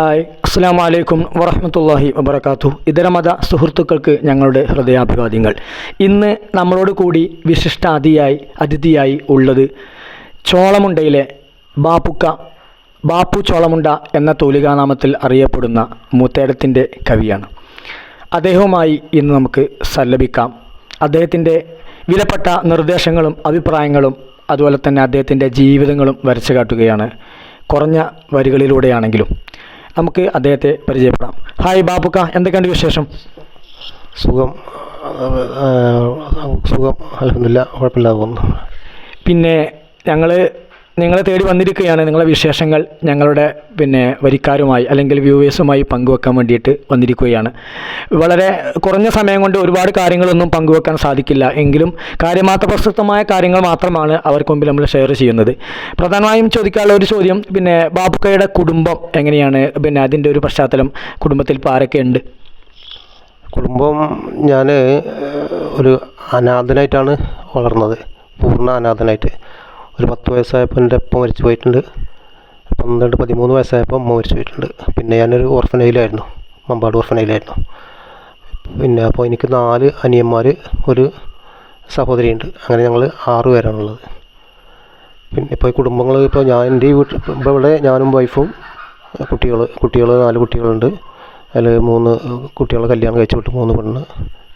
Hi. അസ്സാം വലൈക്കും വറഹമത്തല്ലാഹി വബർക്കാത്തു ഇതരമത സുഹൃത്തുക്കൾക്ക് ഞങ്ങളുടെ ഹൃദയാഭിവാദ്യങ്ങൾ. ഇന്ന് നമ്മളോട് കൂടി വിശിഷ്ട അതിയായി അതിഥിയായി ഉള്ളത് ചോളമുണ്ടയിലെ ബാപ്പുക്ക ബാപ്പു ചോളമുണ്ട എന്ന തൂലികാനാമത്തിൽ അറിയപ്പെടുന്ന മൂത്തേടത്തിന്റെ കവിയാണ്. അദ്ദേഹവുമായി ഇന്ന് നമുക്ക് സല്ലപിക്കാം. അദ്ദേഹത്തിന്റെ വിലപ്പെട്ട നിർദ്ദേശങ്ങളും അഭിപ്രായങ്ങളും അതുപോലെ തന്നെ അദ്ദേഹത്തിന്റെ ജീവിതങ്ങളും വരച്ചു കാട്ടുകയാണ് കുറഞ്ഞ വരികളിലൂടെയാണെങ്കിലും. നമുക്ക് അദ്ദേഹത്തെ പരിചയപ്പെടാം. ഹായ് ബാബുക്ക എന്തൊക്കെയുണ്ട് വിശേഷം? സുഖം. സുഖം. അലഹമില്ല കുഴപ്പമില്ലാതെ പോകുന്നു. പിന്നെ ഞങ്ങൾ നിങ്ങളെ തേടി വന്നിരിക്കുകയാണ്. നിങ്ങളെ വിശേഷങ്ങൾ ഞങ്ങളുടെ പിന്നെ വരിക്കാരുമായി അല്ലെങ്കിൽ വ്യൂവേഴ്സുമായി പങ്കുവെക്കാൻ വേണ്ടിയിട്ട് വന്നിരിക്കുകയാണ്. വളരെ കുറഞ്ഞ സമയം കൊണ്ട് ഒരുപാട് കാര്യങ്ങളൊന്നും പങ്കുവെക്കാൻ സാധിക്കില്ല. എങ്കിലും കാര്യമാത്ര പ്രസക്തമായ കാര്യങ്ങൾ മാത്രമാണ് അവർക്ക് മുമ്പിൽ നമ്മൾ ഷെയർ ചെയ്യുന്നത്. പ്രധാനമായും ചോദിക്കാനുള്ള ഒരു ചോദ്യം പിന്നെ ബാബുക്കയുടെ കുടുംബം എങ്ങനെയാണ്? പിന്നെ അതിന്റെ ഒരു പശ്ചാത്തലം കുടുംബത്തിൽ ആരൊക്കെ ഉണ്ട്? കുടുംബം ഞാൻ ഒരു അനാഥനായിട്ടാണ് വളർന്നത്. പൂർണ അനാഥനായിട്ട്. ഒരു പത്ത് വയസ്സായപ്പോൾ എന്റെ അപ്പ മരിച്ചു പോയിട്ടുണ്ട്. പന്ത്രണ്ട് പതിമൂന്ന് വയസ്സായപ്പോൾ അമ്മ മരിച്ചു പോയിട്ടുണ്ട്. പിന്നെ ഞാനൊരു ഓർഫനയിലായിരുന്നു മമ്പാട് ഓർഫനയിലായിരുന്നു പിന്നെ അപ്പോൾ എനിക്ക് നാല് അനിയന്മാർ ഒരു സഹോദരിയുണ്ട്. അങ്ങനെ ഞങ്ങൾ ആറ് പേരാണുള്ളത്. പിന്നെ ഇപ്പോൾ കുടുംബങ്ങൾ ഇപ്പോൾ ഞാൻ എന്റെ ഈ വീട്ടിൽ ഇപ്പോൾ ഇവിടെ ഞാനും വൈഫും കുട്ടികൾ കുട്ടികൾ നാല് കുട്ടികളുണ്ട്. അതിൽ മൂന്ന് കുട്ടികളെ കല്യാണം കഴിച്ചു വിട്ട് മൂന്ന് പെണ്ണ്.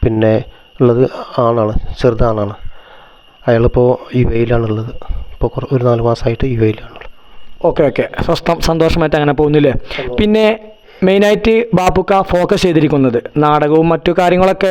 പിന്നെ ഉള്ളത് ആണാണ് ചെറുതാണാണ് അയാളിപ്പോൾ യു എയിലാണുള്ളത് ഇപ്പോൾ ഒരു നാല് മാസമായിട്ട് യു എയിലാണുള്ളത് ഓക്കെ ഓക്കെ. സ്വസ്ഥം സന്തോഷമായിട്ട് അങ്ങനെ പോകുന്നില്ലേ? പിന്നെ മെയിനായിട്ട് ബാപ്പുക്ക ഫോക്കസ് ചെയ്തിരിക്കുന്നത്. നാടകവും മറ്റു കാര്യങ്ങളൊക്കെ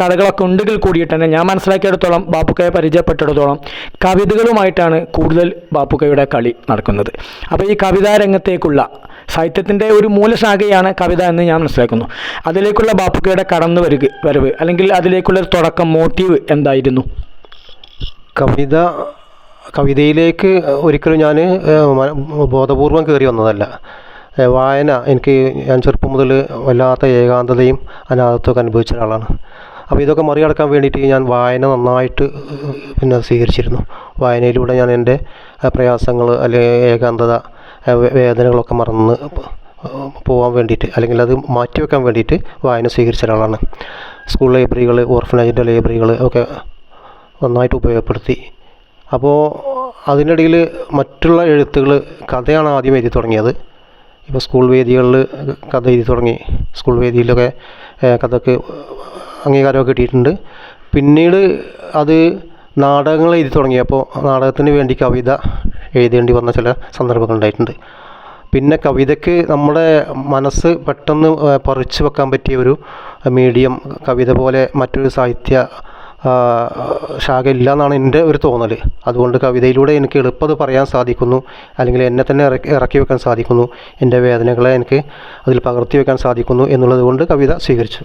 കഥകളൊക്കെ ഉണ്ടെങ്കിൽ കൂടിയിട്ട് തന്നെ ഞാൻ മനസ്സിലാക്കിയെടുത്തോളം ബാപ്പുക്കയെ പരിചയപ്പെട്ടിടത്തോളം കവിതകളുമായിട്ടാണ് കൂടുതൽ ബാപ്പുക്കയുടെ കളി നടക്കുന്നത്. അപ്പോൾ ഈ കവിതാ രംഗത്തേക്കുള്ള സാഹിത്യത്തിന്റെ ഒരു മൂലശാഖയാണ് കവിത എന്ന് ഞാൻ മനസ്സിലാക്കുന്നു. അതിലേക്കുള്ള ബാപ്പുക്കയുടെ കടന്നു വരിക വരവ് അല്ലെങ്കിൽ അതിലേക്കുള്ള ഒരു തുടക്കം മോട്ടീവ് എന്തായിരുന്നു? കവിത കവിതയിലേക്ക് ഒരിക്കലും ഞാൻ ബോധപൂർവം കയറി വന്നതല്ല. വായന എനിക്ക് ഞാൻ ചെറുപ്പം മുതൽ വല്ലാത്ത ഏകാന്തതയും അനാഥത്വമൊക്കെ അനുഭവിച്ച ഒരാളാണ്. അപ്പോൾ ഇതൊക്കെ മറികടക്കാൻ വേണ്ടിയിട്ട് ഞാൻ വായന നന്നായിട്ട് പിന്നെ സ്വീകരിച്ചിരുന്നു. വായനയിലൂടെ ഞാൻ എന്റെ പ്രയാസങ്ങൾ അല്ലെങ്കിൽ ഏകാന്തത വേദനകളൊക്കെ മറന്ന് പോകാൻ വേണ്ടിയിട്ട് അല്ലെങ്കിൽ അത് മാറ്റിവെക്കാൻ വേണ്ടിയിട്ട് വായന സ്വീകരിച്ച ഒരാളാണ്. സ്കൂൾ ലൈബ്രറികൾ ഓർഫനേജിന്റെ ലൈബ്രറികൾ ഒക്കെ നന്നായിട്ട് ഉപയോഗപ്പെടുത്തി. അപ്പോൾ അതിനിടയിൽ മറ്റുള്ള എഴുത്തുകൾ കഥയാണ് ആദ്യം എഴുതി തുടങ്ങിയത്. ഇപ്പോൾ സ്കൂൾ വേദികളിൽ കഥ എഴുതി തുടങ്ങി. സ്കൂൾ വേദിയിലൊക്കെ കഥക്ക് അംഗീകാരമൊക്കെ കിട്ടിയിട്ടുണ്ട്. പിന്നീട് അത് നാടകങ്ങൾ എഴുതി തുടങ്ങിയപ്പോൾ നാടകത്തിന് വേണ്ടി കവിത എഴുതേണ്ടി വന്ന ചില സന്ദർഭങ്ങൾ ഉണ്ടായിട്ടുണ്ട്. പിന്നെ കവിതയ്ക്ക് നമ്മുടെ മനസ്സ് പെട്ടെന്ന് പറിച്ചു വെക്കാൻ പറ്റിയ ഒരു മീഡിയം കവിത പോലെ മറ്റൊരു സാഹിത്യ ശാഖ ഇല്ല എന്നാണ് എന്റെ ഒരു തോന്നൽ അതുകൊണ്ട് കവിതയിലൂടെ എനിക്ക് എളുപ്പത് പറയാൻ സാധിക്കുന്നു. അല്ലെങ്കിൽ എന്നെ തന്നെ ഇറക്കി ഇറക്കി വെക്കാൻ സാധിക്കുന്നു. എന്റെ വേദനകളെ എനിക്ക് അതിൽ പകർത്തി വെക്കാൻ സാധിക്കുന്നു എന്നുള്ളത് കൊണ്ട് കവിത സ്വീകരിച്ചു.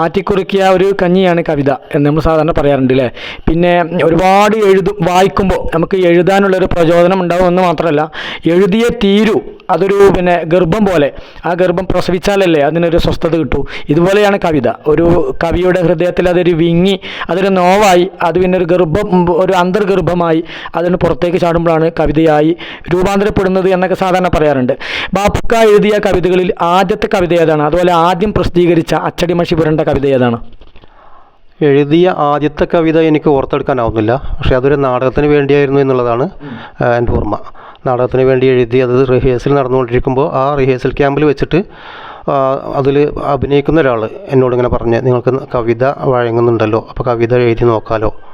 ആറ്റിക്കുറുക്കിയ ഒരു കഞ്ഞിയാണ് കവിത എന്ന് നമ്മൾ സാധാരണ പറയാറുണ്ട് അല്ലേ പിന്നെ ഒരുപാട് എഴുതും വായിക്കുമ്പോൾ നമുക്ക് എഴുതാനുള്ളൊരു പ്രചോദനം ഉണ്ടാവുമെന്ന് മാത്രമല്ല എഴുതിയ തീരു അതൊരു പിന്നെ ഗർഭം പോലെ ആ ഗർഭം പ്രസവിച്ചാലല്ലേ അതിനൊരു സ്വസ്ഥത കിട്ടൂ. ഇതുപോലെയാണ് കവിത. ഒരു കവിയുടെ ഹൃദയത്തിൽ അതൊരു വിങ്ങി അതൊരു നോവായി അത് പിന്നെ ഒരു ഗർഭം ഒരു അന്തർഗർഭമായി അതിന് പുറത്തേക്ക് ചാടുമ്പോഴാണ് കവിതയായി രൂപാന്തരപ്പെടുന്നത് എന്നൊക്കെ സാധാരണ പറയാറുണ്ട്. ബാപ്പുക്ക എഴുതിയ കവിതകളിൽ ആദ്യത്തെ കവിത ഏതാണ്? അതുപോലെ ആദ്യം പ്രസിദ്ധീകരിച്ച അച്ചടി മഷി പുരണ്ട കവിത ഏതാണ്? എഴുതിയ ആദ്യത്തെ കവിത എനിക്ക് ഓർത്തെടുക്കാനാവുന്നില്ല. പക്ഷേ അതൊരു നാടകത്തിന് വേണ്ടിയായിരുന്നു എന്നുള്ളതാണ് എന്റെ ഓർമ്മ. നാടകത്തിന് വേണ്ടി എഴുതി അത് റിഹേഴ്സൽ നടന്നുകൊണ്ടിരിക്കുമ്പോൾ ആ റിഹേഴ്സൽ ക്യാമ്പിൽ വെച്ചിട്ട് അതിൽ അഭിനയിക്കുന്ന ഒരാൾ എന്നോട് ഇങ്ങനെ പറഞ്ഞ് നിങ്ങൾക്ക് കവിത വഴങ്ങുന്നുണ്ടല്ലോ അപ്പോൾ കവിത എഴുതി നോക്കാലോ. എ-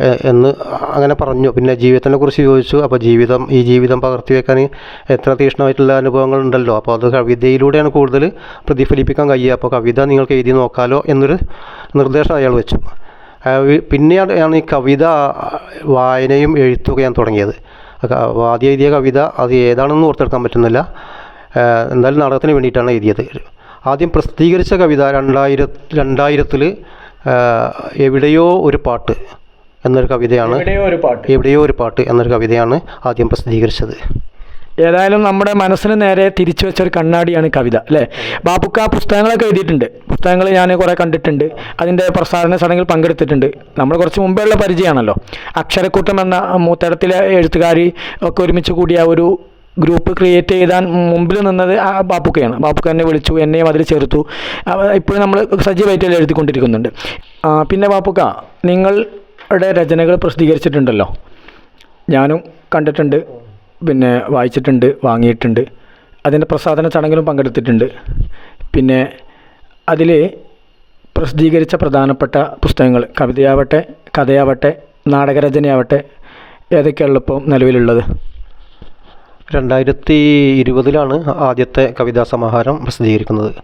എന്ന് അങ്ങനെ പറഞ്ഞു. പിന്നെ ജീവിതത്തിനെ കുറിച്ച് ചോദിച്ചു. അപ്പോൾ ജീവിതം ഈ ജീവിതം പകർത്തി വെക്കാൻ എത്ര തീഷ്ണമായിട്ടുള്ള അനുഭവങ്ങൾ ഉണ്ടല്ലോ. അപ്പോൾ അത് കവിതയിലൂടെയാണ് കൂടുതൽ പ്രതിഫലിപ്പിക്കാൻ കഴിയുക. അപ്പോൾ കവിത നിങ്ങൾക്ക് എഴുതി നോക്കാലോ എന്നൊരു നിർദ്ദേശം അയാൾ വെച്ചു. പിന്നെയാണ് ഈ കവിത വായനയും എഴുത്തുക ഞാൻ തുടങ്ങിയത് ആദ്യം എഴുതിയ കവിത അത് ഏതാണെന്ന് ഓർത്തെടുക്കാൻ പറ്റുന്നില്ല. എന്തായാലും നാടകത്തിന് വേണ്ടിയിട്ടാണ് എഴുതിയത്. ആദ്യം പ്രസിദ്ധീകരിച്ച കവിത രണ്ടായിര രണ്ടായിരത്തിൽ എവിടെയോ ഒരു പാട്ട്. എന്നൊരു കവിതയാണ് എവിടെയോ ഒരു പാട്ട്. എന്നൊരു കവിതയാണ് ആദ്യം പ്രസിദ്ധീകരിച്ചത്. ഏതായാലും നമ്മുടെ മനസ്സിന് നേരെ തിരിച്ചു വെച്ച ഒരു കണ്ണാടിയാണ് കവിത അല്ലേ? ബാപ്പുക്ക പുസ്തകങ്ങളൊക്കെ എഴുതിയിട്ടുണ്ട്. പുസ്തകങ്ങൾ ഞാൻ കുറേ കണ്ടിട്ടുണ്ട്. അതിന്റെ പ്രസാരണ ചടങ്ങിൽ പങ്കെടുത്തിട്ടുണ്ട്. നമ്മൾ കുറച്ച് മുമ്പേ ഉള്ള പരിചയമാണല്ലോ. അക്ഷരക്കൂട്ടം എന്ന മൂത്തടത്തിലെ എഴുത്തുകാരി ഒക്കെ ഒരുമിച്ച് കൂടിയ ഒരു ഗ്രൂപ്പ് ക്രിയേറ്റ് ചെയ്താൻ മുമ്പിൽ നിന്നത് ആ ബാപ്പുക്കയാണ് ബാപ്പുക്ക എന്നെ വിളിച്ചു എന്നെയും അതിൽ ചേർത്തു. ഇപ്പോഴും നമ്മൾ സജീവമായിട്ട് എഴുതിക്കൊണ്ടിരിക്കുന്നുണ്ട്. പിന്നെ ബാപ്പുക്ക നിങ്ങളുടെ രചനകൾ പ്രസിദ്ധീകരിച്ചിട്ടുണ്ടല്ലോ. ഞാനും കണ്ടിട്ടുണ്ട് പിന്നെ വായിച്ചിട്ടുണ്ട് വാങ്ങിയിട്ടുണ്ട്. അതിന്റെ പ്രസാദന ചടങ്ങിലും പങ്കെടുത്തിട്ടുണ്ട്. പിന്നെ അതിൽ പ്രസിദ്ധീകരിച്ച പ്രധാനപ്പെട്ട പുസ്തകങ്ങൾ കവിതയാവട്ടെ കഥയാവട്ടെ നാടകരചനയാവട്ടെ ഏതൊക്കെയാണ് ഇപ്പോൾ നിലവിലുള്ളത്? രണ്ടായിരത്തി ഇരുപതിലാണ് ആദ്യത്തെ കവിതാ സമാഹാരം പ്രസിദ്ധീകരിക്കുന്നത്.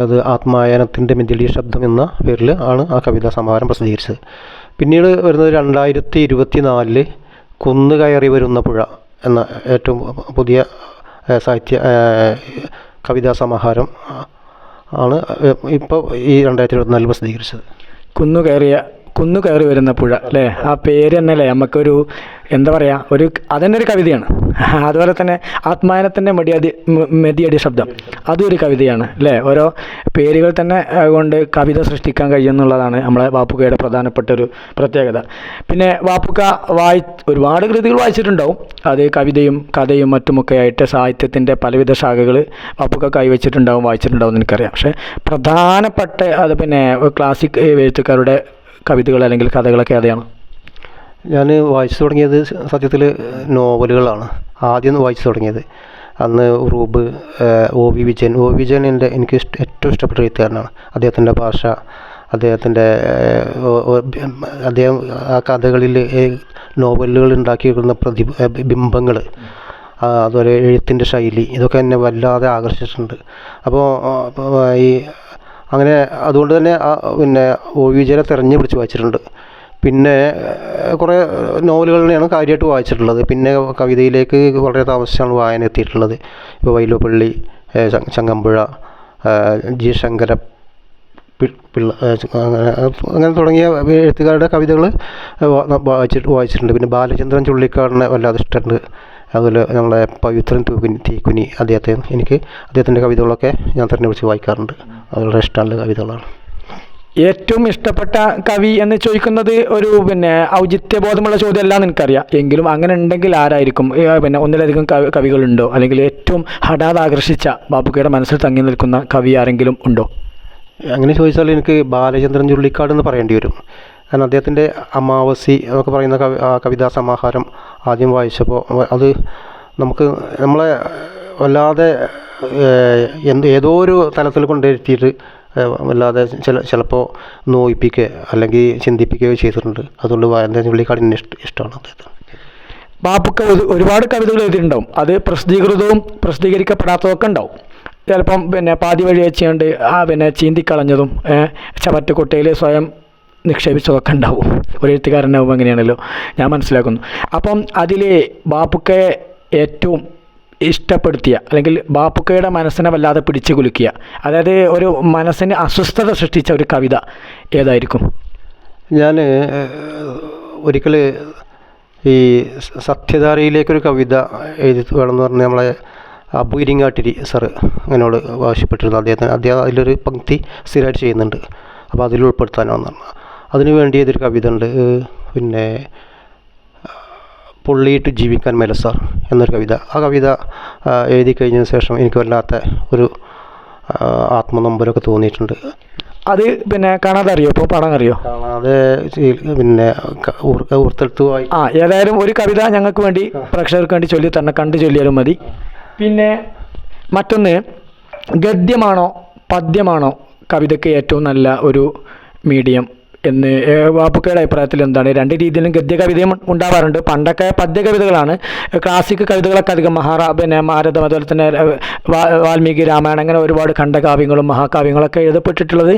അത് ആത്മായനത്തിന്റെ മിഥിലീ ശബ്ദം എന്ന പേരിൽ ആണ് ആ കവിതാ സമാഹാരം പ്രസിദ്ധീകരിച്ചത്. പിന്നീട് വരുന്നത് രണ്ടായിരത്തി ഇരുപത്തി നാലിൽ കുന്ന് കയറി വരുന്ന പുഴ എന്ന ഏറ്റവും പുതിയ സാഹിത്യ കവിതാ സമാഹാരം ആണ് ഇപ്പോൾ ഈ രണ്ടായിരത്തി ഇരുപത്തിനാലിൽ പ്രസിദ്ധീകരിച്ചത്. കുന്നു കയറിയ കുന്നു കയറി വരുന്ന പുഴ അല്ലേ? ആ പേര് തന്നെ അല്ലേ നമുക്കൊരു എന്താ പറയുക ഒരു അതന്നെ ഒരു കവിതയാണ്. അതുപോലെ തന്നെ ആത്മാനത്തിന്റെ മെടിയടി മെതിയടി ശബ്ദം. അതും ഒരു കവിതയാണ് അല്ലേ ഓരോ പേരുകൾ തന്നെ കൊണ്ട് കവിത സൃഷ്ടിക്കാൻ കഴിയുമെന്നുള്ളതാണ് നമ്മളെ വാപ്പുക്കയുടെ പ്രധാനപ്പെട്ട ഒരു പ്രത്യേകത. പിന്നെ വാപ്പുക്ക വായി ഒരുപാട് കൃതികൾ വായിച്ചിട്ടുണ്ടാവും. അത് കവിതയും കഥയും മറ്റുമൊക്കെ ആയിട്ട് സാഹിത്യത്തിന്റെ പലവിധ ശാഖകൾ വാപ്പുക്ക കൈവച്ചിട്ടുണ്ടാവും വായിച്ചിട്ടുണ്ടാവും എനിക്കറിയാം. പക്ഷേ പ്രധാനപ്പെട്ട അത് പിന്നെ ക്ലാസിക് എഴുത്തുകാരുടെ കവിതകൾ അല്ലെങ്കിൽ കഥകളൊക്കെ ഏതാണ് ഞാൻ വായിച്ചു തുടങ്ങിയത് സത്യത്തിൽ നോവലുകളാണ്. ആദ്യം വായിച്ചു തുടങ്ങിയത്. അന്ന് റൂബ് O V Vijayan. O V Vijayan എന്റെ എനിക്ക് ഇഷ്ട ഏറ്റവും ഇഷ്ടപ്പെട്ട എഴുത്തുകാരനാണ്. അദ്ദേഹത്തിന്റെ ഭാഷ അദ്ദേഹത്തിന്റെ അദ്ദേഹം ആ കഥകളിൽ നോവലുകൾ ഉണ്ടാക്കിയിരിക്കുന്ന പ്രതി ബിംബങ്ങൾ അതുപോലെ എഴുത്തിന്റെ ശൈലി ഇതൊക്കെ എന്നെ വല്ലാതെ ആകർഷിച്ചിട്ടുണ്ട്. അപ്പോൾ ഈ അങ്ങനെ അതുകൊണ്ട് തന്നെ പിന്നെ ഒ വി വിജയനെ തിരഞ്ഞു പിടിച്ച് വായിച്ചിട്ടുണ്ട്. പിന്നെ കുറേ നോവലുകളെയാണ് കാര്യമായിട്ട് വായിച്ചിട്ടുള്ളത്. പിന്നെ കവിതയിലേക്ക് വളരെ താമസിച്ചാണ് വായന എത്തിയിട്ടുള്ളത്. ഇപ്പോൾ വൈലോപ്പള്ളി ചങ്ങമ്പുഴ ജി ശങ്കര പിള്ള അങ്ങനെ തുടങ്ങിയ എഴുത്തുകാരുടെ കവിതകൾ വായിച്ചിട്ട് വായിച്ചിട്ടുണ്ട്. പിന്നെ ബാലചന്ദ്രൻ ചുള്ളിക്കാടിനെ വല്ലാതെ ഇഷ്ടമുണ്ട്. അതുപോലെ നമ്മളെ പവിത്രൻ തൂക്കുനി തീക്കുനി അദ്ദേഹത്തെ എനിക്ക് അദ്ദേഹത്തിന്റെ കവിതകളൊക്കെ ഞാൻ തിരഞ്ഞെടുത്ത് വായിക്കാറുണ്ട്. വളരെ ഇഷ്ടമുള്ള കവിതകളാണ്. ഏറ്റവും ഇഷ്ടപ്പെട്ട കവി എന്ന് ചോദിക്കുന്നത് ഒരു പിന്നെ ഔചിത്യബോധമുള്ള ചോദ്യമല്ല എന്ന് എനിക്കറിയാം. എങ്കിലും അങ്ങനെ ഉണ്ടെങ്കിൽ ആരായിരിക്കും പിന്നെ ഒന്നിലധികം കവി കവികളുണ്ടോ? അല്ലെങ്കിൽ ഏറ്റവും ഹഠാത് ആകർഷിച്ച ബാബുക്കയുടെ മനസ്സിൽ തങ്ങി നിൽക്കുന്ന കവി ആരെങ്കിലും ഉണ്ടോ? അങ്ങനെ ചോദിച്ചാൽ എനിക്ക് ബാലചന്ദ്രൻ ചുള്ളിക്കാട് എന്ന് പറയേണ്ടി വരും. കാരണം അദ്ദേഹത്തിന്റെ അമാവസി എന്നൊക്കെ പറയുന്ന കവി കവിതാ സമാഹാരം ആദ്യം വായിച്ചപ്പോൾ അത് നമുക്ക് നമ്മളെ വല്ലാതെ എന്ത് ഏതോ ഒരു തലത്തിൽ കൊണ്ടെത്തിയിട്ട് ഏഹ്, വല്ലാതെ ചില ചിലപ്പോൾ നോയിപ്പിക്കുക അല്ലെങ്കിൽ ചിന്തിപ്പിക്കുകയോ ചെയ്തിട്ടുണ്ട്. അതുകൊണ്ട് ബാലചന്ദ്രൻ ചുള്ളിക്കാട് എന്നെ ഇഷ്ട ഇഷ്ടമാണ് അദ്ദേഹത്തിന് ബാബുക്ക ഒരു- ഒരുപാട് കവിതകൾ എഴുതിയിട്ടുണ്ടാവും. അത് പ്രസിദ്ധീകൃതവും പ്രസിദ്ധീകരിക്കപ്പെടാത്തതൊക്കെ ഉണ്ടാവും. ചിലപ്പം പിന്നെ പാതി വഴി വെച്ചുകൊണ്ട് ആ പിന്നെ ചീന്തിക്കളഞ്ഞതും ചവറ്റുകുട്ടയിൽ സ്വയം നിക്ഷേപിച്ചതൊക്കെ ഉണ്ടാവും. ഒരു എഴുത്തുകാരനാവുമ്പോൾ അങ്ങനെയാണല്ലോ ഞാൻ മനസ്സിലാക്കുന്നു. അപ്പം അതിൽ ബാപ്പുക്കയെ ഏറ്റവും ഇഷ്ടപ്പെടുത്തിയ അല്ലെങ്കിൽ ബാപ്പുക്കയുടെ മനസ്സിനെ വല്ലാതെ പിടിച്ചു കുലുക്കിയ അതായത് ഒരു മനസ്സിന് അസ്വസ്ഥത സൃഷ്ടിച്ച ഒരു കവിത ഏതായിരിക്കും? ഞാൻ ഒരിക്കൽ ഈ സത്യധാരയിലേക്കൊരു കവിത എഴുതി വേണമെന്ന് പറഞ്ഞ് നമ്മളെ അബു ഇരിങ്ങാട്ടിരി സാറ് എന്നോട് ആവശ്യപ്പെട്ടിരുന്നു. അദ്ദേഹത്തിന് അദ്ദേഹം അതിലൊരു പങ്ക്തി സ്ഥിരമായിട്ട് ചെയ്യുന്നുണ്ട്. അപ്പോൾ അതിൽ ഉൾപ്പെടുത്താനാണെന്ന് പറഞ്ഞു അതിനു വേണ്ടി ഏതൊരു കവിത ഉണ്ട്. പിന്നെ പൊള്ളിയിട്ട് ജീവിക്കാൻ മേല സാർ എന്നൊരു കവിത. ആ കവിത എഴുതി കഴിഞ്ഞതിന് ശേഷം എനിക്ക് വല്ലാത്ത ഒരു ആത്മനമ്പരൊക്കെ ആത്മനൊമ്പരമൊക്കെ തോന്നിയിട്ടുണ്ട്. അത് പിന്നെ കാണാതെ അറിയോ ഇപ്പോൾ പാടാൻ അറിയോ കാണാതെ പിന്നെ ഓർത്തെടുത്തു ഊർ- ആ ഏതായാലും ഒരു കവിത ഞങ്ങൾക്ക് വേണ്ടി പ്രേക്ഷകർക്ക് വേണ്ടി ചൊല്ലി തന്നെ കണ്ടു ചൊല്ലിയാലും മതി. പിന്നെ മറ്റൊന്ന് ഗദ്യമാണോ പദ്യമാണോ കവിതയ്ക്ക് ഏറ്റവും നല്ല ഒരു മീഡിയം? എന്ന് വാപ്പുക്കയുടെ അഭിപ്രായത്തിൽ എന്താണ്? രണ്ട് രീതിയിലും ഗദ്യ കവിതയും ഉണ്ടാവാറുണ്ട്. പണ്ടൊക്കെ പദ്യ കവിതകളാണ് ക്ലാസിക് കവിതകളൊക്കെ അധികം മഹാറാ പിന്നെ ഭാരതം അതുപോലെ തന്നെ വാൽമീകി രാമായണം അങ്ങനെ ഒരുപാട് ഖണ്ഡകാവ്യങ്ങളും മഹാകാവ്യങ്ങളൊക്കെ എഴുതപ്പെട്ടിട്ടുള്ളത്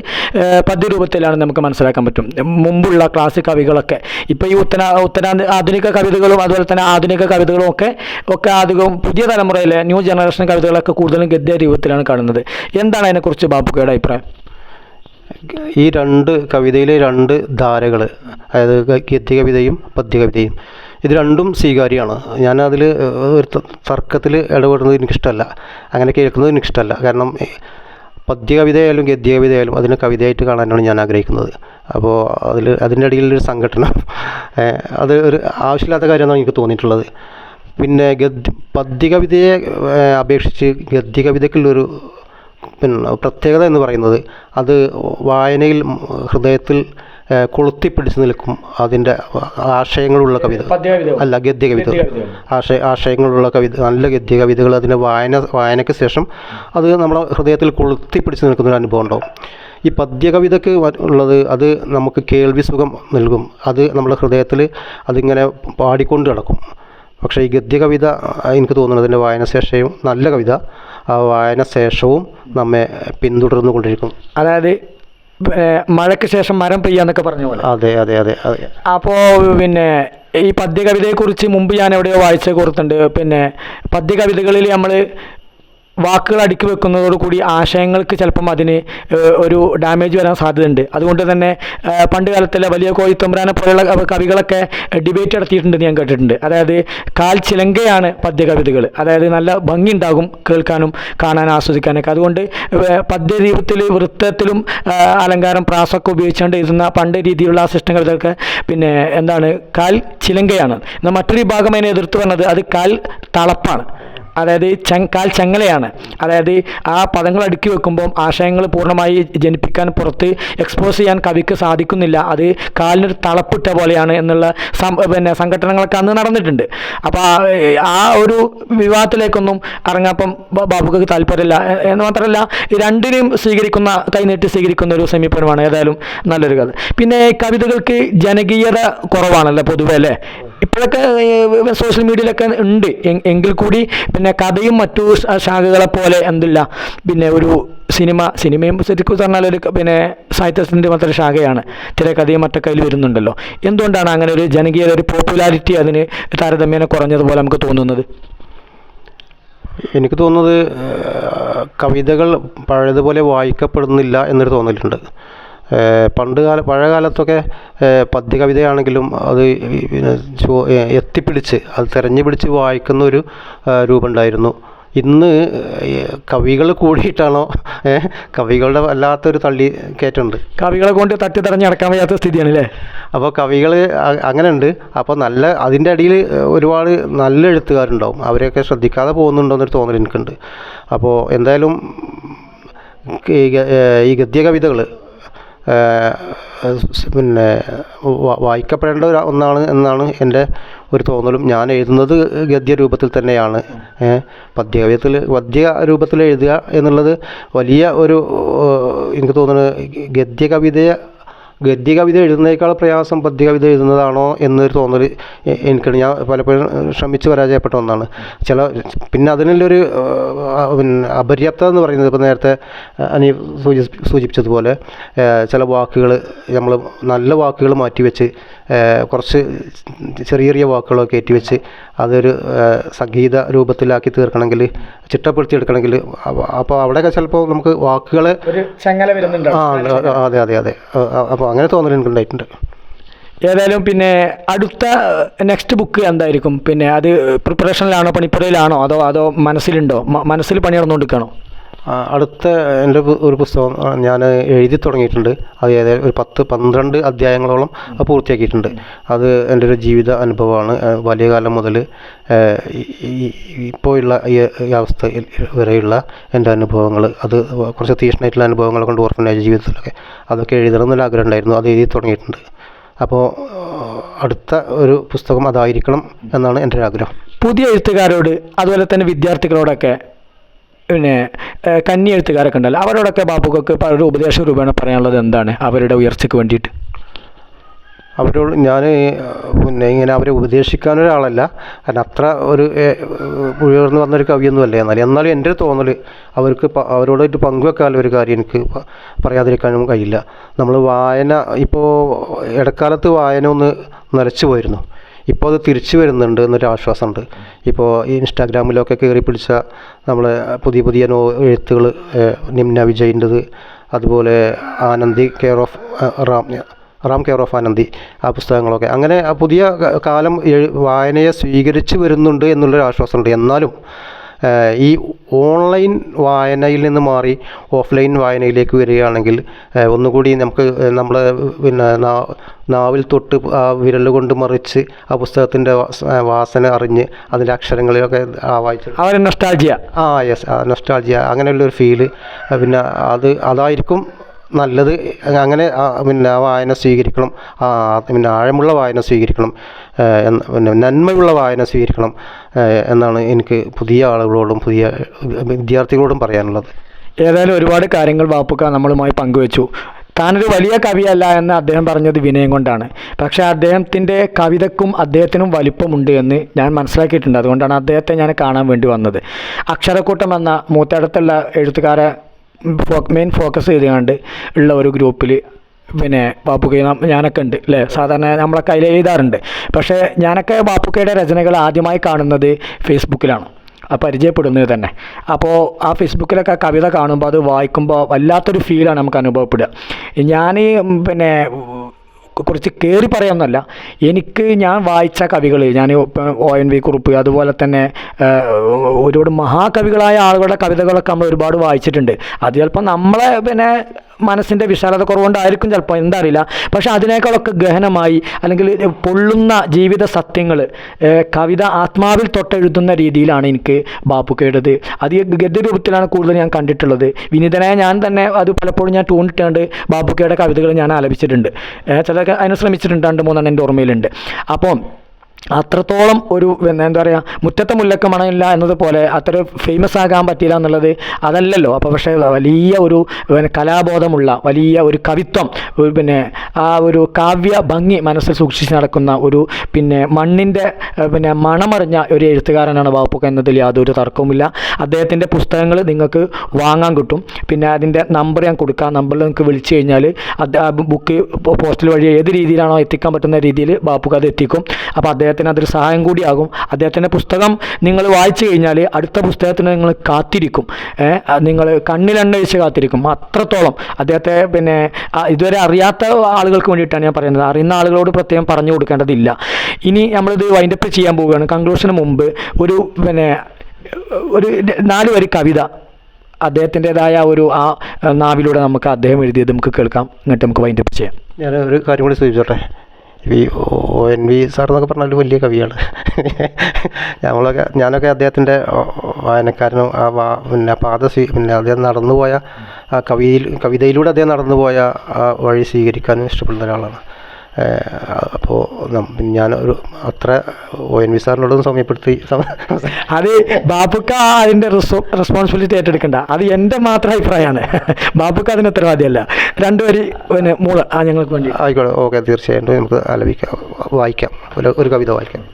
പദ്യ പദ്യരൂപത്തിലാണ് നമുക്ക് മനസ്സിലാക്കാൻ പറ്റും. മുമ്പുള്ള ക്ലാസിക് കവികളൊക്കെ. ഇപ്പോൾ ഈ ഉത്തര ഉത്തര ആധുനിക കവിതകളും അതുപോലെ തന്നെ ആധുനിക കവിതകളും ഒക്കെ ഒക്കെ അധികവും പുതിയ തലമുറയിലെ ന്യൂ ജനറേഷൻ കവിതകളൊക്കെ കൂടുതലും ഗദ്യ രൂപത്തിലാണ് കാണുന്നത്. എന്താണ് അതിനെക്കുറിച്ച് ബാബുക്കയുടെ അഭിപ്രായം? ഈ രണ്ട് കവിതയിലെ രണ്ട് ധാരകൾ അതായത് ഗദ്യകവിതയും പദ്യകവിതയും ഇത് രണ്ടും സ്വീകാര്യമാണ്. ഞാനതിൽ ഒരു തർക്കത്തിൽ ഇടപെടുന്നത് എനിക്കിഷ്ടമല്ല. അങ്ങനെ കേൾക്കുന്നത് എനിക്കിഷ്ടമല്ല. കാരണം പദ്യകവിതയായാലും ഗദ്യകവിതയായാലും അതിനെ കവിതയായിട്ട് കാണാനാണ് ഞാൻ ആഗ്രഹിക്കുന്നത്. അപ്പോൾ അതിൽ അതിന്റെ ഇടയിലൊരു സംഘടന അത് ഒരു ആവശ്യമില്ലാത്ത കാര്യമാണ് എനിക്ക് തോന്നിയിട്ടുള്ളത്. പിന്നെ ഗദ്യ പദ്യകവിതയെ അപേക്ഷിച്ച് ഗദ്യകവിതയ്ക്കുള്ളൊരു പിന്നെ പ്രത്യേകത എന്ന് പറയുന്നത് അത് വായനയിൽ ഹൃദയത്തിൽ കൊളുത്തിപ്പിടിച്ചു നിൽക്കും അതിന്റെ ആശയങ്ങളുള്ള കവിത. അല്ല ഗദ്യ കവിത ആശയ ആശയങ്ങളുള്ള കവിത നല്ല ഗദ്യ കവിതകൾ അതിന്റെ വായന വായനയ്ക്ക് ശേഷം അത് നമ്മുടെ ഹൃദയത്തിൽ കൊളുത്തിപ്പിടിച്ച് നിൽക്കുന്ന ഒരു അനുഭവം ഉണ്ടാവും. ഈ പദ്യകവിതയ്ക്ക് ഉള്ളത് അത് നമുക്ക് കേൾവി സുഖം നൽകും. അത് നമ്മുടെ ഹൃദയത്തിൽ അതിങ്ങനെ പാടിക്കൊണ്ട് കിടക്കും പക്ഷേ ഈ ഗദ്യ കവിത എനിക്ക് തോന്നുന്നത് അതിന്റെ വായനശേഷയും നല്ല കവിത ആ വായനശേഷവും നമ്മെ പിന്തുടർന്നു കൊണ്ടിരിക്കും അതായത് മഴയ്ക്ക് ശേഷം മരം പെയ്യാന്നൊക്കെ പറഞ്ഞ പോലെ. അതെ അതെ അതെ അതെ. അപ്പോൾ പിന്നെ ഈ പദ്യകവിതയെക്കുറിച്ച് മുമ്പ് ഞാൻ എവിടെയോ വായിച്ച കൊടുത്തിട്ടുണ്ട് പിന്നെ പദ്യകവിതകളിൽ നമ്മൾ വാക്കുകൾ അടുക്കി വെക്കുന്നതോടുകൂടി ആശയങ്ങൾക്ക് ചിലപ്പം അതിന് ഒരു ഡാമേജ് വരാൻ സാധ്യതയുണ്ട്. അതുകൊണ്ട് തന്നെ പണ്ട് കാലത്തിലെ വലിയ കോഴി പോലുള്ള പോലെയുള്ള കവികളൊക്കെ ഡിബേറ്റ് നടത്തിയിട്ടുണ്ട് ഞാൻ കേട്ടിട്ടുണ്ട്. അതായത് കാൽ ചിലങ്കയാണ് പദ്യകവിതകൾ. അതായത് നല്ല ഭംഗി ഉണ്ടാകും കേൾക്കാനും കാണാനും ആസ്വദിക്കാനൊക്കെ. അതുകൊണ്ട് പദ്യരൂപത്തിൽ വൃത്തത്തിലും അലങ്കാരം പ്രാസമൊക്കെ ഉപയോഗിച്ചുകൊണ്ട് എഴുതുന്ന പണ്ട് രീതിയിലുള്ള സിസ്റ്റം കവിതകൾക്ക് പിന്നെ എന്താണ് കാൽ ചിലങ്കയാണ്. എന്നാൽ മറ്റൊരു ഭാഗം അതിനെ എതിർത്ത് പറഞ്ഞത് അത് കാൽ തളപ്പാണ്. അതായത് കാൽ ചങ്ങലയാണ്. അതായത് ആ പദങ്ങൾ അടുക്കി വെക്കുമ്പോൾ ആശയങ്ങൾ പൂർണമായി ജനിപ്പിക്കാൻ പുറത്ത് എക്സ്പോസ് ചെയ്യാൻ കവിക്ക് സാധിക്കുന്നില്ല. അത് കാലിനൊരു തളപ്പിട്ട പോലെയാണ് എന്നുള്ള പിന്നെ സംഘടനകളൊക്കെ അന്ന് നടന്നിട്ടുണ്ട്. അപ്പോൾ ആ ഒരു വിവാദത്തിലേക്കൊന്നും ഇറങ്ങാപ്പം ബാബുക്ക് താല്പര്യമില്ല. എന്ന് മാത്രമല്ല രണ്ടിനെയും സ്വീകരിക്കുന്ന കൈനീട്ടി സ്വീകരിക്കുന്ന ഒരു സമീപനമാണ് ഏതായാലും നല്ലൊരു കഥ. പിന്നെ കവിതകൾക്ക് ജനകീയത കുറവാണല്ലോ പൊതുവെ അല്ലേ? ഇപ്പോഴൊക്കെ സോഷ്യൽ മീഡിയയിലൊക്കെ ഉണ്ട്. എങ്കിൽ കൂടി പിന്നെ കഥയും മറ്റു ശാഖകളെ പോലെ എന്തില്ല. പിന്നെ ഒരു സിനിമ സിനിമയും ശരിക്കും പറഞ്ഞാൽ ഒരു പിന്നെ സാഹിത്യത്തിന്റെ മാത്രം ശാഖയാണ്. തിരക്കഥയും മറ്റൊക്കെ അതിൽ വരുന്നുണ്ടല്ലോ. എന്തുകൊണ്ടാണ് അങ്ങനെ ഒരു ജനകീയത ഒരു പോപ്പുലാരിറ്റി അതിന് താരതമ്യേന കുറഞ്ഞതുപോലെ നമുക്ക് തോന്നുന്നത്? എനിക്ക് തോന്നുന്നത് കവിതകൾ പഴയതുപോലെ വായിക്കപ്പെടുന്നില്ല എന്നൊരു തോന്നലുണ്ട്. പണ്ട് കാല പഴയ കാലത്തൊക്കെ പദ്യ കവിതയാണെങ്കിലും അത് പിന്നെ എത്തിപ്പിടിച്ച് അത് തെരഞ്ഞു പിടിച്ച് വായിക്കുന്ന ഒരു രൂപമുണ്ടായിരുന്നു. ഇന്ന് കവികൾ കൂടിയിട്ടാണോ കവികളുടെ വല്ലാത്തൊരു തള്ളി കയറ്റുണ്ട് കവികളെ കൊണ്ട് തട്ടി തടഞ്ഞ് നടക്കാൻ വയ്യാത്ത സ്ഥിതിയാണ് അല്ലേ അപ്പോൾ കവികൾ അങ്ങനെ ഉണ്ട് അപ്പോൾ നല്ല അതിന്റെ അടിയിൽ ഒരുപാട് നല്ല എഴുത്തുകാരുണ്ടാവും. അവരെയൊക്കെ ശ്രദ്ധിക്കാതെ പോകുന്നുണ്ടോയെന്നൊരു തോന്നൽ എനിക്കുണ്ട്. അപ്പോൾ എന്തായാലും ഈ ഗദ്യ കവിതകൾ പിന്നെ വായിക്കപ്പെടേണ്ട ഒരു ഒന്നാണ് എന്നാണ് എന്റെ ഒരു തോന്നലും. ഞാൻ എഴുതുന്നത് ഗദ്യ രൂപത്തിൽ തന്നെയാണ്. പദ്യകവ്യത്തിൽ പദ്യ രൂപത്തിൽ എഴുതുക എന്നുള്ളത് വലിയ ഒരു എനിക്ക് തോന്നുന്നത് ഗദ്യ കവിതയെ ഗദ്യ കവിത എഴുതുന്നതിനേക്കാൾ പ്രയാസം പദ്യ കവിത എഴുതുന്നതാണോ എന്നൊരു തോന്നൽ എനിക്കാണ്. ഞാൻ പലപ്പോഴും ശ്രമിച്ച് പരാജയപ്പെട്ട ഒന്നാണ്. ചില പിന്നെ അതിനുള്ളൊരു പിന്നെ അപര്യാപ്തത എന്ന് പറയുന്നത് ഇപ്പോൾ നേരത്തെ അനി സൂചി സൂചിപ്പിച്ചതുപോലെ ചില വാക്കുകൾ നമ്മൾ നല്ല വാക്കുകൾ മാറ്റിവെച്ച് കുറച്ച് ചെറിയ ചെറിയ വാക്കുകളൊക്കെ കയറ്റിവെച്ച് അതൊരു സംഗീത രൂപത്തിലാക്കി തീർക്കണമെങ്കിൽ ചിട്ടപ്പെടുത്തി എടുക്കണമെങ്കിൽ അപ്പോൾ അവിടെയൊക്കെ ചിലപ്പോൾ നമുക്ക് വാക്കുകൾ ആ അതെ അതെ അതെ. അപ്പോൾ അങ്ങനെ തോന്നൽ എനിക്കുണ്ടായിട്ടുണ്ട് ഏതായാലും പിന്നെ അടുത്ത നെക്സ്റ്റ് ബുക്ക് എന്തായിരിക്കും? പിന്നെ അത് പ്രിപ്പറേഷനിലാണോ പണിപ്പുരയിലാണോ അതോ അതോ മനസ്സിലുണ്ടോ? മനസ്സിൽ പണി നടന്നുകൊണ്ടിരിക്കണോ ആ, അടുത്ത എന്റെ ഒരു പുസ്തകം ഞാൻ എഴുതി തുടങ്ങിയിട്ടുണ്ട്. അത് ഏതായാലും ഒരു പത്ത് പന്ത്രണ്ട് അധ്യായങ്ങളോളം പൂർത്തിയാക്കിയിട്ടുണ്ട്. അത് എന്റെ ഒരു ജീവിത അനുഭവമാണ്. വലിയ കാലം മുതൽ ഇപ്പോഴുള്ള ഈ അവസ്ഥയിൽ വരെയുള്ള എന്റെ അനുഭവങ്ങൾ അത് കുറച്ച് തീഷ്ണമായിട്ടുള്ള അനുഭവങ്ങൾ കൊണ്ട് ഓർഫനേജ് ജീവിതത്തിലൊക്കെ അതൊക്കെ എഴുതണം എന്നൊരു ആഗ്രഹം ഉണ്ടായിരുന്നു. അത് എഴുതി തുടങ്ങിയിട്ടുണ്ട്. അപ്പോൾ അടുത്ത ഒരു പുസ്തകം അതായിരിക്കണം എന്നാണ് എന്റെ ഒരു ആഗ്രഹം. പുതിയ എഴുത്തുകാരോട് അതുപോലെ തന്നെ വിദ്യാർത്ഥികളോടൊക്കെ പിന്നെ കന്നി എഴുത്തുകാരൊക്കെ ഉണ്ടല്ലോ. അവരോടൊക്കെ ബാബുക്കൊക്കെ ഒരു ഉപദേശ രൂപേണ പറയാനുള്ളത് എന്താണ്? അവരുടെ ഉയർച്ചയ്ക്ക് വേണ്ടിയിട്ട്. അവരോട് ഞാൻ പിന്നെ ഇങ്ങനെ അവരെ ഉപദേശിക്കാനൊരാളല്ല കാരണം അത്ര ഒരു ഉയർന്നു വന്നൊരു കവിയൊന്നുമല്ല. എന്നാൽ എന്നാലും എന്റെ ഒരു തോന്നൽ അവർക്ക് അവരോടൊരു പങ്കുവെക്കാനുള്ള ഒരു കാര്യം എനിക്ക് പറയാതിരിക്കാനും കഴിയില്ല. നമ്മൾ വായന ഇപ്പോൾ ഇടക്കാലത്ത് വായന ഒന്ന് നിലച്ചു പോയിരുന്നു. ഇപ്പോൾ അത് തിരിച്ചു വരുന്നുണ്ട് എന്നൊരു ആശ്വാസമുണ്ട്. ഇപ്പോൾ ഈ ഇൻസ്റ്റാഗ്രാമിലൊക്കെ കയറി പിടിച്ച നമ്മൾ പുതിയ പുതിയ നോ എഴുത്തുകൾ നിംന വിജയിന്റെത് അതുപോലെ Anandi care of Ram Ram care of Anandi ആ പുസ്തകങ്ങളൊക്കെ. അങ്ങനെ പുതിയ കാലം വായനയെ സ്വീകരിച്ചു വരുന്നുണ്ട് എന്നുള്ളൊരു ആശ്വാസമുണ്ട്. എന്നാലും ഈ ഓൺലൈൻ വായനയിൽ നിന്ന് മാറി ഓഫ്ലൈൻ വായനയിലേക്ക് വരികയാണെങ്കിൽ ഒന്നുകൂടി നമുക്ക് നമ്മൾ പിന്നെ നാവിൽ തൊട്ട് ആ വിരൽ കൊണ്ട് മറിച്ച് ആ പുസ്തകത്തിന്റെ വാസന അറിഞ്ഞ് അതിന്റെ അക്ഷരങ്ങളെയൊക്കെ ആ വായിച്ച് ആ നൊസ്റ്റാൾജിയ ആ യെസ് നൊസ്റ്റാൾജിയ അങ്ങനെയുള്ളൊരു ഫീൽ പിന്നെ അത് അതായിരിക്കും നല്ലത് അങ്ങനെ പിന്നെ ആ വായന സ്വീകരിക്കണം പിന്നെ ആഴമുള്ള വായന സ്വീകരിക്കണം എന്ന പിന്നെ നന്മയുള്ള വായന സ്വീകരിക്കണം എന്നാണ് എനിക്ക് പുതിയ ആളുകളോടും പുതിയ വിദ്യാർത്ഥികളോടും പറയാനുള്ളത്. ഏതായാലും ഒരുപാട് കാര്യങ്ങൾ ബാപ്പുക്ക നമ്മളുമായി പങ്കുവച്ചു. താനൊരു വലിയ കവിയല്ല എന്ന് അദ്ദേഹം പറഞ്ഞത് വിനയം കൊണ്ടാണ്. പക്ഷേ അദ്ദേഹത്തിന്റെ കവിതക്കും അദ്ദേഹത്തിനും വലിപ്പമുണ്ട് എന്ന് ഞാൻ മനസ്സിലാക്കിയിട്ടുണ്ട്. അതുകൊണ്ടാണ് അദ്ദേഹത്തെ ഞാൻ കാണാൻ വേണ്ടി വന്നത്. അക്ഷരക്കൂട്ടം എന്ന മൂത്തടത്തുള്ള എഴുത്തുകാരെ മെയിൻ ഫോക്കസ് ചെയ്തുകൊണ്ട് ഉള്ള ഒരു ഗ്രൂപ്പിൽ പിന്നെ ബാപ്പുക്കൈ ഞാനൊക്കെ ഉണ്ട് അല്ലേ സാധാരണ നമ്മളൊക്കെ അതിൽ എഴുതാറുണ്ട്. പക്ഷേ ഞാനൊക്കെ ബാപ്പുക്കയുടെ രചനകൾ ആദ്യമായി കാണുന്നത് ഫേസ്ബുക്കിലാണ്. ആ പരിചയപ്പെടുന്നത് തന്നെ. അപ്പോൾ ആ ഫേസ്ബുക്കിലൊക്കെ കവിത കാണുമ്പോൾ അത് വായിക്കുമ്പോൾ വല്ലാത്തൊരു ഫീലാണ് നമുക്ക് അനുഭവപ്പെടുക. ഞാൻ പിന്നെ കുറിച്ച് കയറി പറയാമെന്നല്ല. എനിക്ക് ഞാൻ വായിച്ച കവികൾ ഞാൻ ഒ എൻ വി കുറുപ്പ് അതുപോലെ തന്നെ ഒരുപാട് മഹാകവികളായ ആളുകളുടെ കവിതകളൊക്കെ നമ്മൾ ഒരുപാട് വായിച്ചിട്ടുണ്ട്. അത് ചിലപ്പോൾ നമ്മളെ പിന്നെ മനസ്സിന്റെ വിശാലത കുറവുകൊണ്ടായിരിക്കും ചിലപ്പോൾ എന്തറിയില്ല. പക്ഷെ അതിനേക്കാളൊക്കെ ഗഹനമായി അല്ലെങ്കിൽ പൊള്ളുന്ന ജീവിത സത്യങ്ങൾ കവിത ആത്മാവിൽ തൊട്ടെഴുതുന്ന രീതിയിലാണ് എനിക്ക് ബാപ്പുക്കയുടേത് അത് ഈ ഗദ്യരൂപത്തിലാണ് കൂടുതൽ ഞാൻ കണ്ടിട്ടുള്ളത്. വിനീതനായ ഞാൻ തന്നെ അത് പലപ്പോഴും ഞാൻ ടൂണിട്ടാണ്ട് ബാപ്പുക്കയുടെ കവിതകൾ ഞാൻ ആലപിച്ചിട്ടുണ്ട്. ചിലതൊക്കെ അതിന് ശ്രമിച്ചിട്ടുണ്ട് രണ്ട് മൂന്നെണ്ണം എന്റെ ഓർമ്മയിലുണ്ട്. അപ്പോൾ അത്രത്തോളം ഒരു എന്താ പറയുക മുറ്റത്തെ മുല്ലക്ക് മണമില്ല എന്നതുപോലെ അത്ര ഫേമസ് ആകാൻ പറ്റിയില്ല എന്നുള്ളത് അതല്ലല്ലോ. അപ്പോൾ പക്ഷേ വലിയ ഒരു കലാബോധമുള്ള വലിയ ഒരു കവിത്വം പിന്നെ ആ ഒരു കാവ്യ ഭംഗി മനസ്സിൽ സൂക്ഷിച്ച് നടക്കുന്ന ഒരു പിന്നെ മണ്ണിന്റെ പിന്നെ മണമറിഞ്ഞ ഒരു എഴുത്തുകാരനാണ് ബാപ്പുക്ക എന്നതിൽ യാതൊരു തർക്കവുമില്ല. അദ്ദേഹത്തിന്റെ പുസ്തകങ്ങൾ നിങ്ങൾക്ക് വാങ്ങാൻ കിട്ടും. പിന്നെ അതിന്റെ നമ്പർ ഞാൻ കൊടുക്കാം. നമ്പറിൽ നിങ്ങൾക്ക് വിളിച്ചു കഴിഞ്ഞാൽ ബുക്ക് പോസ്റ്റൽ വഴി ഏത് രീതിയിലാണോ എത്തിക്കാൻ പറ്റുന്ന രീതിയിൽ ബാപ്പുക്ക അത് എത്തിക്കും. അപ്പോൾ അദ്ദേഹത്തിന് അതൊരു സഹായം കൂടിയാകും. അദ്ദേഹത്തിന്റെ പുസ്തകം നിങ്ങൾ വായിച്ചു കഴിഞ്ഞാൽ അടുത്ത പുസ്തകത്തിന് നിങ്ങൾ കാത്തിരിക്കും. നിങ്ങൾ കണ്ണിലെണ്ണ വെച്ച് കാത്തിരിക്കും. അത്രത്തോളം. അദ്ദേഹത്തെ പിന്നെ ഇതുവരെ അറിയാത്ത ആളുകൾക്ക് വേണ്ടിയിട്ടാണ് ഞാൻ പറയുന്നത്. അറിയുന്ന ആളുകളോട് പ്രത്യേകം പറഞ്ഞു കൊടുക്കേണ്ടതില്ല. ഇനി നമ്മളിത് വൈൻഡപ്പ് ചെയ്യാൻ പോവുകയാണ്. കൺക്ലൂഷന് മുമ്പ് ഒരു പിന്നെ ഒരു നാല് വരി കവിത അദ്ദേഹത്തിന്റെതായ ഒരു ആ നാവിലൂടെ നമുക്ക് അദ്ദേഹം എഴുതിയത് നമുക്ക് കേൾക്കാം. എന്നിട്ട് നമുക്ക് വൈൻഡപ്പ് ചെയ്യാം. ഞാൻ ഒരു കാര്യം കൂടി സൂചിച്ചോട്ടെ ഈ ഒ എൻ വി സാർ എന്നൊക്കെ പറഞ്ഞാൽ വലിയ കവിയാണ്. ഞങ്ങളൊക്കെ ഞാനൊക്കെ അദ്ദേഹത്തിന്റെ വായനക്കാരനും ആ വാ പിന്നെ പാത സ്വീ പിന്നെ അദ്ദേഹം നടന്നുപോയ ആ കവിയിൽ കവിതയിലൂടെ അദ്ദേഹം നടന്നുപോയ ആ വഴി സ്വീകരിക്കാനും ഇഷ്ടപ്പെടുന്ന ഒരാളാണ്. അപ്പോൾ ഞാൻ ഒരു അത്ര ഒ എൻ വി സാറിനോടൊന്നും സമയപ്പെടുത്തി സമ- അത് ബാബുക്ക അതിന്റെ റെസ്പോൺസിബിലിറ്റി ഏറ്റെടുക്കണ്ട. അത് എന്റെ മാത്രം അഭിപ്രായമാണ് ബാബുക്ക അതിന് ഉത്തരവാദിയല്ല. രണ്ടുപേര് പിന്നെ മൂൾ ആ ഞങ്ങൾക്ക് വേണ്ടി. ആയിക്കോട്ടെ ഓക്കെ തീർച്ചയായിട്ടും നമുക്ക് ആലപിക്കാം വായിക്കാം. ഒരു ഒരു കവിത വായിക്കാം.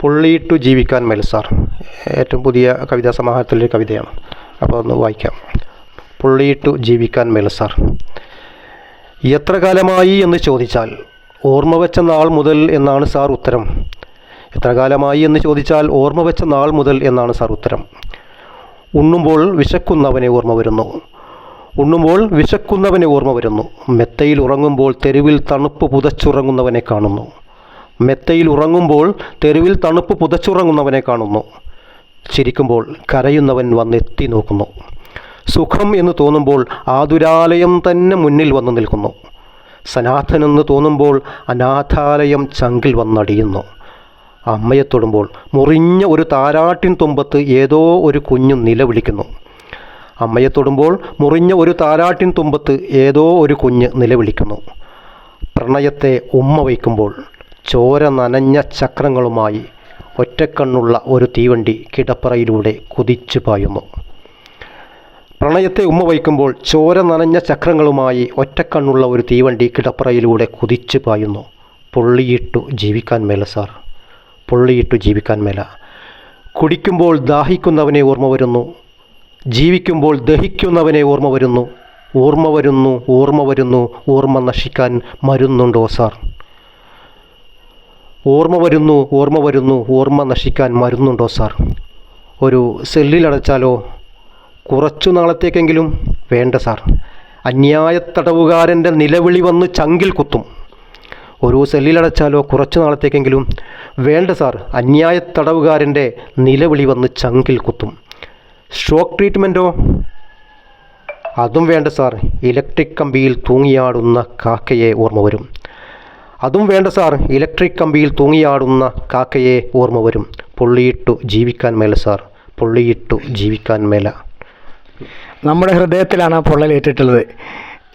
പുള്ളിയിട്ടു ജീവിക്കാൻ മേൽ സാർ. ഏറ്റവും പുതിയ കവിതാ സമാഹാരത്തിലൊരു കവിതയാണ്. അപ്പോൾ ഒന്ന് വായിക്കാം. പുള്ളിയിട്ടു ജീവിക്കാൻ മേൽ സാർ. എത്ര കാലമായി എന്ന് ചോദിച്ചാൽ ഓർമ്മ വെച്ച നാൾ മുതൽ എന്നാണ് സാർ ഉത്തരം. എത്ര കാലമായി എന്ന് ചോദിച്ചാൽ ഓർമ്മ വെച്ച നാൾ മുതൽ എന്നാണ് സാർ ഉത്തരം. ഉണ്ണുമ്പോൾ വിശക്കുന്നവനെ ഓർമ്മ വരുന്നു. ഉണ്ണുമ്പോൾ വിശക്കുന്നവനെ ഓർമ്മ വരുന്നു. മെത്തയിൽ ഉറങ്ങുമ്പോൾ തെരുവിൽ തണുപ്പ് പുതച്ചുറങ്ങുന്നവനെ കാണുന്നു. മെത്തയിൽ ഉറങ്ങുമ്പോൾ തെരുവിൽ തണുപ്പ് പുതച്ചുറങ്ങുന്നവനെ കാണുന്നു. ചിരിക്കുമ്പോൾ കരയുന്നവൻ വന്നെത്തി നോക്കുന്നു. സുഖം എന്ന് തോന്നുമ്പോൾ ആതുരാലയം തന്നെ മുന്നിൽ വന്നു നിൽക്കുന്നു. സനാഥനെന്ന് തോന്നുമ്പോൾ അനാഥാലയം ചങ്കിൽ വന്നടിയുന്നു. അമ്മയെ തൊടുമ്പോൾ മുറിഞ്ഞ ഒരു താരാട്ടിൻ തുമ്പത്ത് ഏതോ ഒരു കുഞ്ഞു നിലവിളിക്കുന്നു അമ്മയെ തൊടുമ്പോൾ മുറിഞ്ഞ ഒരു താരാട്ടിൻ തുമ്പത്ത് ഏതോ ഒരു കുഞ്ഞ് നിലവിളിക്കുന്നു പ്രണയത്തെ ഉമ്മ വയ്ക്കുമ്പോൾ ചോര നനഞ്ഞ ചക്രങ്ങളുമായി ഒറ്റക്കണ്ണുള്ള ഒരു തീവണ്ടി കിടപ്പറയിലൂടെ കുതിച്ചു പായുന്നു. പ്രണയത്തെ ഉമ്മ വയ്ക്കുമ്പോൾ ചോര നനഞ്ഞ ചക്രങ്ങളുമായി ഒറ്റക്കണ്ണുള്ള ഒരു തീവണ്ടി കിടപ്പറയിലൂടെ കുതിച്ചു പായുന്നു. പൊള്ളിയിട്ടു ജീവിക്കാൻ മേല സാർ. പൊള്ളിയിട്ടു ജീവിക്കാൻ മേല. കുടിക്കുമ്പോൾ ദാഹിക്കുന്നവനെ ഓർമ്മ വരുന്നു. ജീവിക്കുമ്പോൾ ദഹിക്കുന്നവനെ ഓർമ്മ വരുന്നു. ഓർമ്മ വരുന്നു ഓർമ്മ വരുന്നു ഓർമ്മ നശിക്കാൻ മരുന്നുണ്ടോ സാർ? ഓർമ്മ വരുന്നു ഓർമ്മ വരുന്നു ഓർമ്മ നശിക്കാൻ മരുന്നുണ്ടോ സാർ? ഒരു സെല്ലിലടച്ചാലോ കുറച്ചു നാളത്തേക്കെങ്കിലും? വേണ്ട സാർ. അന്യായ തടവുകാരന്റെ നിലവിളി വന്ന് ചങ്കിൽ കുത്തും. ഒരു സെല്ലിലടച്ചാലോ കുറച്ചു നാളത്തേക്കെങ്കിലും? വേണ്ട സാർ. അന്യായ തടവുകാരന്റെ നിലവിളി വന്ന് ചങ്കിൽ കുത്തും. ഷോക്ക് ട്രീറ്റ്മെന്റോ? അതും വേണ്ട സാർ. ഇലക്ട്രിക് കമ്പിയിൽ തൂങ്ങിയാടുന്ന കാക്കയെ ഓർമ്മ വരും. അതും വേണ്ട സാർ. ഇലക്ട്രിക് കമ്പിയിൽ തൂങ്ങിയാടുന്ന കാക്കയെ ഓർമ്മ വരും. പൊള്ളിയിട്ടു ജീവിക്കാൻ മേല സാർ. പൊള്ളിയിട്ടു ജീവിക്കാൻ മേല. നമ്മുടെ ഹൃദയത്തിലാണ് ആ പൊള്ളലേറ്റിട്ടുള്ളത്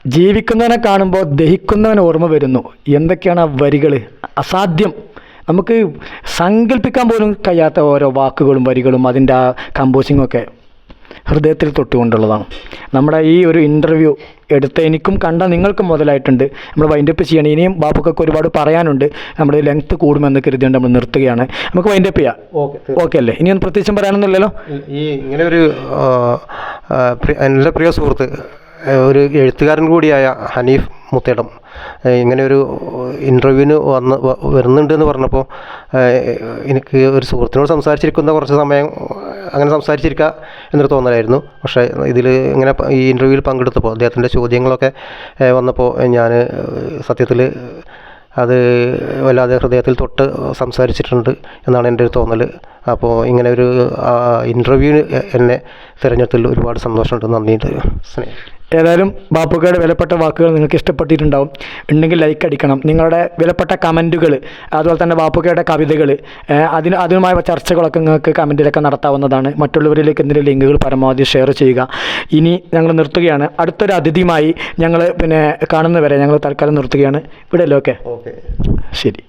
ജീവിക്കുന്നവനെ കാണുമ്പോൾ ദഹിക്കുന്നവൻ ഓർമ്മ വരുന്നു. എന്തൊക്കെയാണ് ആ വരികൾ? അസാധ്യം. നമുക്ക് സങ്കല്പിക്കാൻ പോലും കഴിയാത്ത ഓരോ വാക്കുകളും വരികളും അതിന്റെ ആ കമ്പോസിങ്ങും ഒക്കെ. ഹൃദയത്തിൽ തൊട്ടുകൊണ്ടുള്ളതാണ്. നമ്മുടെ ഈ ഒരു ഇന്റർവ്യൂ എടുത്ത എനിക്കും കണ്ട നിങ്ങൾക്കും മുതലായിട്ടുണ്ട്. നമ്മൾ വൈൻഡപ്പ് ചെയ്യണം. ഇനിയും ബാബുക്കൊക്കെ ഒരുപാട് പറയാനുണ്ട്. നമ്മുടെ ലെങ്ത്ത് കൂടുമെന്ന് കരുതിയുണ്ട് നമ്മൾ നിർത്തുകയാണ്. നമുക്ക് വൈൻഡപ്പ് ചെയ്യാം. ഓക്കെ ഓക്കെ അല്ലേ? ഇനിയൊന്നും പ്രത്യേകിച്ചും പറയാനൊന്നുമില്ലല്ലോ? ഈ ഇങ്ങനെ ഒരു എന്റെ പ്രിയ സുഹൃത്ത് ഒരു എഴുത്തുകാരൻ കൂടിയായ ഹനീഫ് മുത്തേടം ഇങ്ങനെ ഒരു ഇന്റർവ്യൂവിന് വന്ന് വരുന്നുണ്ട് എന്ന് പറഞ്ഞപ്പോൾ എനിക്ക് ഒരു സുഹൃത്തിനോട് സംസാരിച്ചിരിക്കുന്ന കുറച്ച് സമയം അങ്ങനെ സംസാരിച്ചിരിക്കുക എന്നൊരു തോന്നലായിരുന്നു. പക്ഷേ ഇതിൽ ഇങ്ങനെ ഈ ഇന്റർവ്യൂവിൽ പങ്കെടുത്തപ്പോൾ അദ്ദേഹത്തിന്റെ ചോദ്യങ്ങളൊക്കെ വന്നപ്പോൾ ഞാൻ സത്യത്തിൽ അത് വല്ലാതെ ഹൃദയത്തിൽ തൊട്ട് സംസാരിച്ചിട്ടുണ്ട് എന്നാണ് എന്റെ ഒരു തോന്നൽ അപ്പോൾ ഇങ്ങനെ ഒരു ഇന്റർവ്യൂവിന് എന്നെ തിരഞ്ഞെടുത്തിൽ ഒരുപാട് സന്തോഷമുണ്ട്. നന്ദിയുണ്ട് സ്നേഹം ഏതായാലും ബാപ്പുക്കയുടെ വിലപ്പെട്ട വാക്കുകൾ നിങ്ങൾക്ക് ഇഷ്ടപ്പെട്ടിട്ടുണ്ടാവും. ഉണ്ടെങ്കിൽ ലൈക്ക് അടിക്കണം. നിങ്ങളുടെ വിലപ്പെട്ട കമന്റുകൾ അതുപോലെ തന്നെ ബാപ്പുക്കയുടെ കവിതകൾ അതിന് അതുമായ ചർച്ചകളൊക്കെ നിങ്ങൾക്ക് കമന്റിലൊക്കെ നടത്താവുന്നതാണ്. മറ്റുള്ളവരിലേക്ക് എന്തെങ്കിലും ലിങ്കുകൾ പരമാവധി ഷെയർ ചെയ്യുക. ഇനി ഞങ്ങൾ നിർത്തുകയാണ്. അടുത്തൊരു അതിഥിയുമായി ഞങ്ങൾ പിന്നെ കാണുന്നവരെ ഞങ്ങൾ തൽക്കാലം നിർത്തുകയാണ്. ഇവിടെയല്ലോ ഓക്കെ ഓക്കെ ശരി.